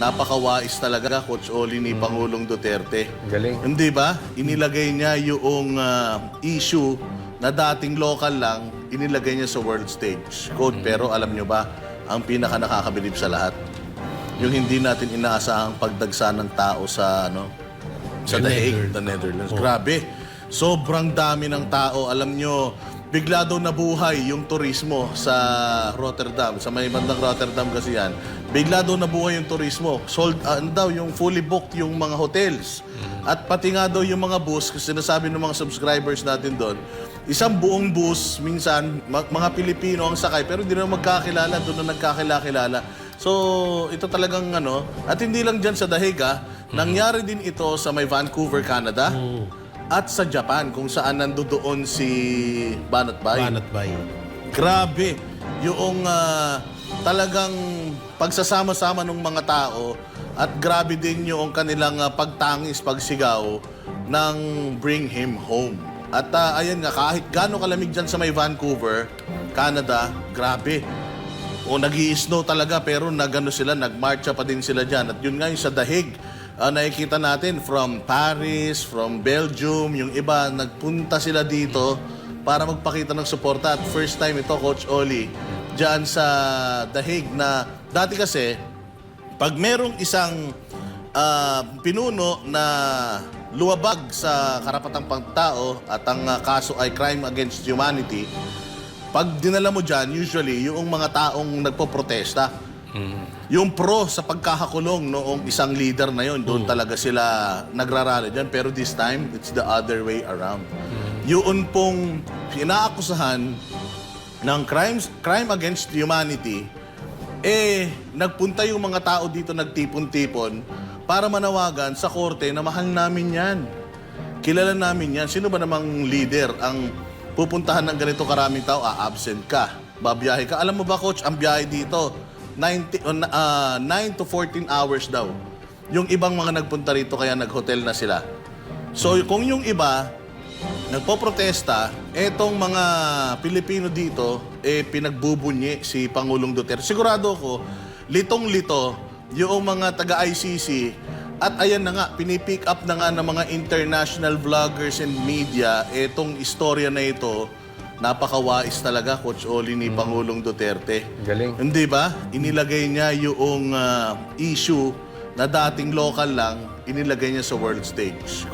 napakawais talaga, Coach Oli, ni Pangulong Duterte. Galing. Hindi ba? Inilagay niya yung ah, issue na dating local lang, inilagay niya sa world stage. Code, pero alam nyo ba, ang pinaka nakakabilib sa lahat, yung hindi natin inaasahang pagdagsa ng tao sa ano sa The Hague, the Netherlands. Grabe. Sobrang dami ng tao. Alam nyo, bigla daw nabuhay yung turismo sa Rotterdam. Sa may bandang Rotterdam kasi yan. Bigla daw nabuhay yung turismo. Sold, ano daw, yung fully booked yung mga hotels. At pati nga daw yung mga bus, kasi sinasabi ng mga subscribers natin doon, isang buong bus, minsan, mga Pilipino ang sakay, pero hindi na magkakilala, doon na nagkakilala-kilala. So, ito talagang ano, at hindi lang dyan sa Dahig ah, nangyari din ito sa may Vancouver, Canada, at sa Japan, kung saan nandoon si Banat Bay. Banat Bay. Grabe. Yung ah, talagang pagsasama-sama ng mga tao at grabe din yung kanilang ah, pagtangis, pagsigaw ng Bring Him Home. At ah, ayan nga, kahit gaano kalamig dyan sa may Vancouver, Canada, grabe. O nag snow talaga pero nagano sila, nagmarcha pa din sila dyan. At yun nga yung sa Dahig, ah, nakikita natin from Paris, from Belgium, yung iba, nagpunta sila dito para magpakita ng suporta. At first time ito, Coach Oli, dyan sa Dahig na dati kasi, pag merong isang ah, pinuno na luwabag sa karapatang pagtao at ang ah, kaso ay crime against humanity, pag dinala mo dyan, usually, yung mga taong nagpo-protesta, yung pro sa pagkakakulong noong isang leader na yon, doon talaga sila nagrarally dyan. Pero this time, it's the other way around. Yun pong inaakusahan ng crimes, crime against humanity, eh, nagpunta yung mga tao dito nagtipon-tipon para manawagan sa korte na mahal namin yan. Kilala namin yan. Sino ba namang leader ang pupuntahan ng ganito karaming tao, a-absent ka, babiyahe ka. Alam mo ba, coach, ang biyahe dito, 90, uh, ah, 9 to 14 hours daw. Yung ibang mga nagpunta rito kaya nag-hotel na sila. So, kung yung iba, nagpo-protesta, etong mga Pilipino dito, eh, pinagbubunyi si Pangulong Duterte. Sigurado ko, litong-lito, yung mga taga-ICC, at ayan na nga, pinipick up na nga ng mga international vloggers and media, etong istorya na ito, napakawais talaga, Coach Oli, ni Pangulong Duterte. Galing. Hindi ba? Inilagay niya yung ah, issue na dating local lang, inilagay niya sa world stage.